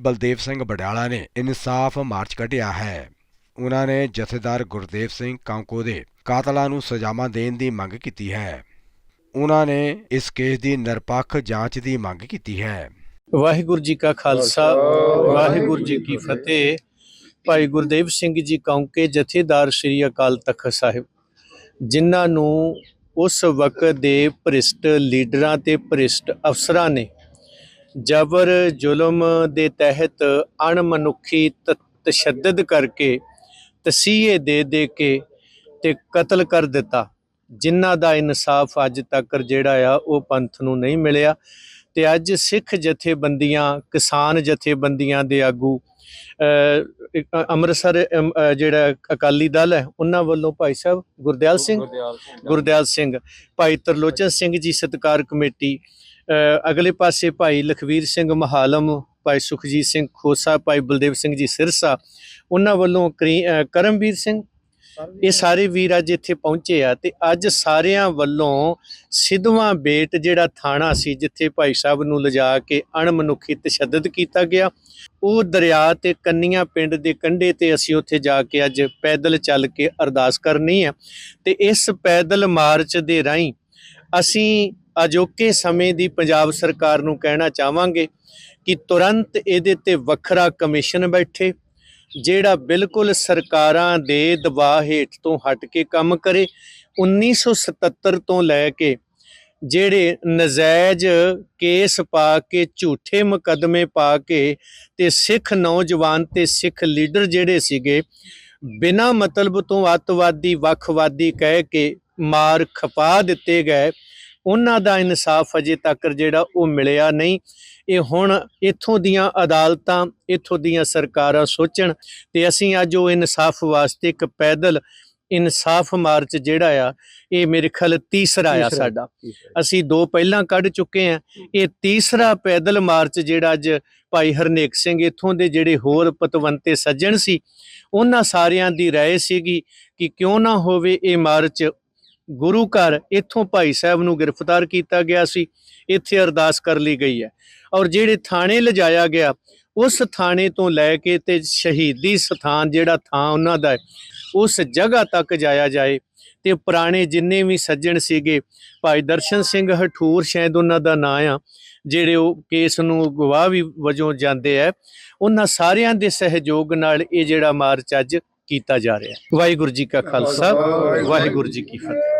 ਬਲਦੇਵ ਸਿੰਘ ਬਡਾਲਾ ਨੇ ਇਨਸਾਫ ਮਾਰਚ ਕੱਢਿਆ ਹੈ। ਉਹਨਾਂ ਨੇ ਜਥੇਦਾਰ ਗੁਰਦੇਵ ਸਿੰਘ ਕਾਂਕੋ ਦੇ ਕਾਤਲਾਂ ਨੂੰ ਸਜ਼ਾਵਾਂ ਦੇਣ ਦੀ ਮੰਗ ਕੀਤੀ ਹੈ। ਉਹਨਾਂ ਨੇ ਇਸ ਕੇਸ ਦੀ ਨਿਰਪੱਖ ਜਾਂਚ ਦੀ ਮੰਗ ਕੀਤੀ ਹੈ। ਵਾਹਿਗੁਰੂ ਜੀ ਕਾ ਖਾਲਸਾ, ਵਾਹਿਗੁਰੂ ਜੀ ਕੀ ਫਤਿਹ। ਭਾਈ ਗੁਰਦੇਵ ਸਿੰਘ ਜੀ ਕੌਂਕੇ, ਜਥੇਦਾਰ ਸ੍ਰੀ ਅਕਾਲ ਤਖਤ ਸਾਹਿਬ, ਜਿਨ੍ਹਾਂ ਨੂੰ ਉਸ ਵਕਤ ਦੇ ਭ੍ਰਿਸ਼ਟ ਲੀਡਰਾਂ ਤੇ ਭ੍ਰਿਸ਼ਟ ਅਫਸਰਾਂ ਨੇ ਜਬਰ ਜ਼ੁਲਮ ਦੇ ਤਹਿਤ ਅਣਮਨੁੱਖੀ ਤਸ਼ੱਦਦ ਕਰਕੇ ਤਸੀਹੇ ਦੇ ਦੇ ਕੇ ਤੇ ਕਤਲ ਕਰ ਦਿੱਤਾ। ਜਿਨ੍ਹਾਂ ਦਾ ਇਨਸਾਫ ਅੱਜ ਤੱਕ ਜਿਹੜਾ ਆ ਉਹ ਪੰਥ ਨੂੰ ਨਹੀਂ ਮਿਲਿਆ। ਤੇ ਅੱਜ ਸਿੱਖ ਜਥੇਬੰਦੀਆਂ ਕਿਸਾਨ ਜਥੇਬੰਦੀਆਂ ਦੇ ਆਗੂ ਅੰਮ੍ਰਿਤਸਰ ਜਿਹੜਾ ਅਕਾਲੀ ਦਲ ਹੈ ਉਹਨਾਂ ਵੱਲੋਂ ਭਾਈ ਸਾਹਿਬ ਗੁਰਦਿਆਲ ਸਿੰਘ। ਗੁਰਦਿਆਲ ਸਿੰਘ। ਭਾਈ ਤਰਲੋਚਨ ਸਿੰਘ ਜੀ ਸਤਕਾਰ ਕਮੇਟੀ ਅਗਲੇ ਪਾਸੇ ਭਾਈ ਲਖਵੀਰ ਸਿੰਘ ਮਹਾਲਮ, ਭਾਈ ਸੁਖਜੀਤ ਸਿੰਘ ਖੋਸਾ, ਭਾਈ ਬਲਦੇਵ ਸਿੰਘ ਜੀ ਸਿਰਸਾ, ਉਹਨਾਂ ਵੱਲੋਂ ਕਰੀ- ਕਰਮਵੀਰ ਸਿੰਘ। ਇਹ ਸਾਰੇ ਵੀਰ ਅੱਜ ਇੱਥੇ ਪਹੁੰਚੇ ਆ ਤੇ ਅੱਜ ਸਾਰਿਆਂ ਵੱਲੋਂ ਸਿੱਧਵਾਂ ਬੇਟ ਜਿਹੜਾ ਥਾਣਾ ਸੀ, ਜਿੱਥੇ ਭਾਈ ਸਾਹਿਬ ਨੂੰ ਲਿਜਾ ਕੇ ਅਣਮਨੁੱਖੀ ਤਸ਼ੱਦਦ ਕੀਤਾ ਗਿਆ। ਉਹ ਦਰਿਆ ਤੇ ਕੰਨੀਆਂ ਪਿੰਡ ਦੇ ਕੰਢੇ ਤੇ ਅਸੀਂ ਉੱਥੇ ਜਾ ਕੇ ਅੱਜ ਪੈਦਲ ਚੱਲ ਕੇ ਅਰਦਾਸ ਕਰਨੀ ਹੈ ਤੇ ਇਸ ਪੈਦਲ ਮਾਰਚ ਦੇ ਰਾਹੀਂ ਅਸੀਂ ਅਜੋਕੇ ਸਮੇਂ ਦੀ ਪੰਜਾਬ ਸਰਕਾਰ ਨੂੰ ਕਹਿਣਾ ਚਾਹਾਂਗੇ ਕਿ ਤੁਰੰਤ ਇਹਦੇ ਤੇ ਵੱਖਰਾ ਕਮਿਸ਼ਨ ਬੈਠੇ, ਜਿਹੜਾ ਬਿਲਕੁਲ ਸਰਕਾਰਾਂ ਦੇ ਦਬਾਅ ਹੇਠ ਤੋਂ ਹਟ ਕੇ ਕੰਮ ਕਰੇ 1977 ਤੋਂ ਲੈ ਕੇ ਜਿਹੜੇ ਨਜਾਇਜ਼ ਕੇਸ ਪਾ ਕੇ, ਝੂਠੇ ਮੁਕੱਦਮੇ ਪਾ ਕੇ ਤੇ ਸਿੱਖ ਨੌਜਵਾਨ ਤੇ ਸਿੱਖ ਲੀਡਰ ਜਿਹੜੇ ਸੀਗੇ, ਬਿਨਾਂ ਮਤਲਬ ਤੋਂ ਅੱਤਵਾਦੀ, ਵੱਖਵਾਦੀ ਕਹਿ ਕੇ ਮਾਰ ਖਪਾ ਦਿੱਤੇ ਗਏ। ਉਹਨਾਂ ਦਾ ਇਨਸਾਫ ਅਜੇ ਤੱਕ ਜਿਹੜਾ ਉਹ ਮਿਲਿਆ ਨਹੀਂ। ਇਹ ਹੁਣ ਇੱਥੋਂ ਦੀਆਂ ਅਦਾਲਤਾਂ ਇੱਥੋਂ ਦੀਆਂ ਸਰਕਾਰਾਂ ਸੋਚਣ ਤੇ ਅਸੀਂ ਅੱਜ ਉਹ ਇਨਸਾਫ ਵਾਸਤੇ ਇੱਕ ਪੈਦਲ ਇਨਸਾਫ ਮਾਰਚ ਜਿਹੜਾ ਆ ਇਹ ਮੇਰੇ ਖਿਆਲ ਤੀਸਰਾ ਆ ਸਾਡਾ। ਅਸੀਂ ਦੋ ਪਹਿਲਾਂ ਕੱਢ ਚੁੱਕੇ ਆ। ਇਹ ਤੀਸਰਾ ਪੈਦਲ ਮਾਰਚ ਜਿਹੜਾ ਅੱਜ ਭਾਈ ਹਰਨੇਕ ਸਿੰਘ ਇੱਥੋਂ ਦੇ ਜਿਹੜੇ ਹੋਰ ਪਤਵੰਤੇ ਸੱਜਣ ਸੀ ਉਹਨਾਂ ਸਾਰਿਆਂ ਦੀ ਰਾਏ ਸੀਗੀ ਕਿ ਕਿਉਂ ਨਾ ਹੋਵੇ ਇਹ ਮਾਰਚ ਗੁਰੂ ਘਰ ਇੱਥੋਂ ਭਾਈ ਸਾਹਿਬ ਨੂੰ ਗ੍ਰਿਫਤਾਰ ਕੀਤਾ ਗਿਆ ਸੀ ਇੱਥੇ ਅਰਦਾਸ ਕਰ ਲਈ ਗਈ ਹੈ। ਔਰ ਜਿਹੜੇ ਥਾਣੇ ਲਿਜਾਇਆ ਗਿਆ ਉਸ ਥਾਣੇ ਤੋਂ ਲੈ ਕੇ ਤੇ ਸ਼ਹੀਦੀ ਸਥਾਨ ਜਿਹੜਾ ਥਾਂ ਉਹਨਾਂ ਦਾ ਹੈ, ਉਸ ਜਗ੍ਹਾ ਤੱਕ ਜਾਇਆ ਜਾਏ ਤੇ ਪੁਰਾਣੇ ਜਿੰਨੇ ਵੀ ਸੱਜਣ ਸੀਗੇ ਭਾਈ ਦਰਸ਼ਨ ਸਿੰਘ ਹਠੂਰ ਸ਼ਾਇਦ ਉਹਨਾਂ ਦਾ ਨਾਂ ਆ ਜਿਹੜੇ ਉਹ ਕੇਸ ਨੂੰ ਗਵਾਹ ਵੀ ਵਜੋਂ ਜਾਂਦੇ ਆ ਉਹਨਾਂ ਸਾਰਿਆਂ ਦੇ ਸਹਿਯੋਗ ਨਾਲ ਇਹ ਜਿਹੜਾ ਮਾਰਚ ਅੱਜ ਕੀਤਾ ਜਾ ਰਿਹਾ ਹੈ। ਵਾਹਿਗੁਰੂ ਜੀ ਕਾ ਖਾਲਸਾ ਵਾਹਿਗੁਰੂ ਜੀ ਕੀ ਫਤਿਹ।